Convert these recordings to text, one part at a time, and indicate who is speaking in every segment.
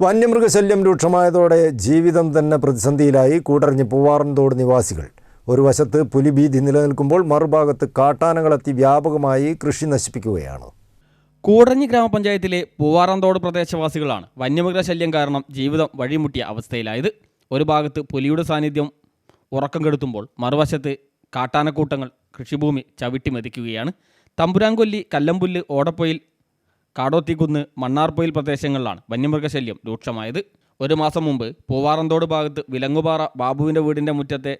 Speaker 1: വന്യമൃഗശല്യം രൂക്ഷമായതോടെ ജീവിതം തന്നെ പ്രതിസന്ധിയിലായി. കൂടറിഞ്ഞ് പൂവാറൻതോട് നിവാസികൾ. ഒരു വശത്ത് പുലിഭീതി നിലനിൽക്കുമ്പോൾ മറുഭാഗത്ത് കാട്ടാനകളെത്തി വ്യാപകമായി കൃഷി നശിപ്പിക്കുകയാണ്.
Speaker 2: കൂടഞ്ഞി ഗ്രാമപഞ്ചായത്തിലെ പൂവാറന്തോട് പ്രദേശവാസികളാണ് വന്യമൃഗശല്യം കാരണം ജീവിതം വഴിമുട്ടിയ അവസ്ഥയിലായത്. ഒരു ഭാഗത്ത് പുലിയുടെ സാന്നിധ്യം ഉറക്കം കെടുത്തുമ്പോൾ മറുവശത്ത് കാട്ടാനക്കൂട്ടങ്ങൾ കൃഷിഭൂമി ചവിട്ടി മെതിക്കുകയാണ്. തമ്പുരാൻകൊല്ലി കല്ലമ്പുല്ല് ഓടപ്പൊയിൽ കാടോത്തിക്കുന്ന് മണ്ണാർപ്പൊയിൽ പ്രദേശങ്ങളിലാണ് വന്യമൃഗശല്യം രൂക്ഷമായത്. ഒരു മാസം മുമ്പ് പൂവാറന്തോട് ഭാഗത്ത് വിലങ്ങുപാറ ബാബുവിന്റെ വീടിന്റെ മുറ്റത്തെ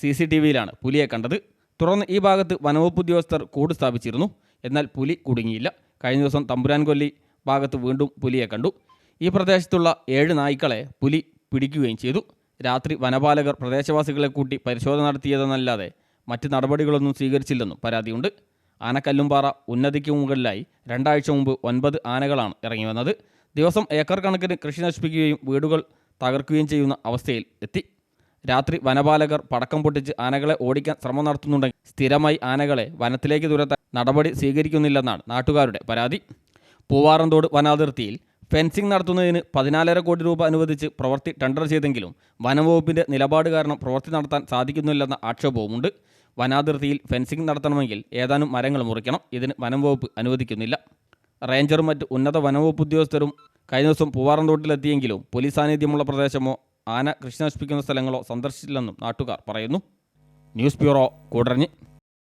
Speaker 2: സി സി ടി വിയിലാണ് പുലിയെ കണ്ടത്. തുടർന്ന് ഈ ഭാഗത്ത് വനവകുപ്പ് ഉദ്യോഗസ്ഥർ കൂട് സ്ഥാപിച്ചിരുന്നു. എന്നാൽ പുലി കുടുങ്ങിയില്ല. കഴിഞ്ഞ ദിവസം തമ്പുരാൻകൊല്ലി ഭാഗത്ത് വീണ്ടും പുലിയെ കണ്ടു. ഈ പ്രദേശത്തുള്ള ഏഴ് നായ്ക്കളെ പുലി പിടിക്കുകയും ചെയ്തു. രാത്രി വനപാലകർ പ്രദേശവാസികളെ കൂട്ടി പരിശോധന നടത്തിയതെന്നല്ലാതെ മറ്റ് നടപടികളൊന്നും സ്വീകരിച്ചില്ലെന്നും പരാതിയുണ്ട്. ആനക്കല്ലുംപാറ ഉന്നതിക്ക് മുകളിലായി രണ്ടാഴ്ച മുമ്പ് ഒൻപത് ആനകളാണ് ഇറങ്ങി വന്നത്. ദിവസം ഏക്കർ കണക്കിന് കൃഷി നശിപ്പിക്കുകയും വീടുകൾ തകർക്കുകയും ചെയ്യുന്ന അവസ്ഥയിൽ എത്തി. രാത്രി വനപാലകർ പടക്കം പൊട്ടിച്ച് ആനകളെ ഓടിക്കാൻ ശ്രമം നടത്തുന്നുണ്ടെങ്കിൽ സ്ഥിരമായി ആനകളെ വനത്തിലേക്ക് തുരത്താൻ നടപടി സ്വീകരിക്കുന്നില്ലെന്നാണ് നാട്ടുകാരുടെ പരാതി. പൂവാറന്തോട് വനാതിർത്തിയിൽ ഫെൻസിംഗ് നടത്തുന്നതിന് പതിനാലര കോടി രൂപ അനുവദിച്ച് പ്രവൃത്തി ടെൻഡർ ചെയ്തെങ്കിലും വനംവകുപ്പിന്റെ നിലപാട് കാരണം പ്രവൃത്തി നടത്താൻ സാധിക്കുന്നില്ലെന്ന ആക്ഷേപവുമുണ്ട്. വനാതിർത്തിയിൽ ഫെൻസിംഗ് നടത്തണമെങ്കിൽ ഏതാനും മരങ്ങൾ മുറിക്കണം. ഇതിന് വനം വകുപ്പ് അനുവദിക്കുന്നില്ല. റേഞ്ചറും മറ്റ് ഉന്നത വനംവകുപ്പ് ഉദ്യോഗസ്ഥരും കഴിഞ്ഞ ദിവസം പൂവാറന്തോട്ടിലെത്തിയെങ്കിലും പോലീസ് സാന്നിധ്യമുള്ള പ്രദേശമോ ആന കൃഷി നശിപ്പിക്കുന്ന സ്ഥലങ്ങളോ സന്ദർശിച്ചില്ലെന്നും നാട്ടുകാർ പറയുന്നു. News bureau Koodaranji.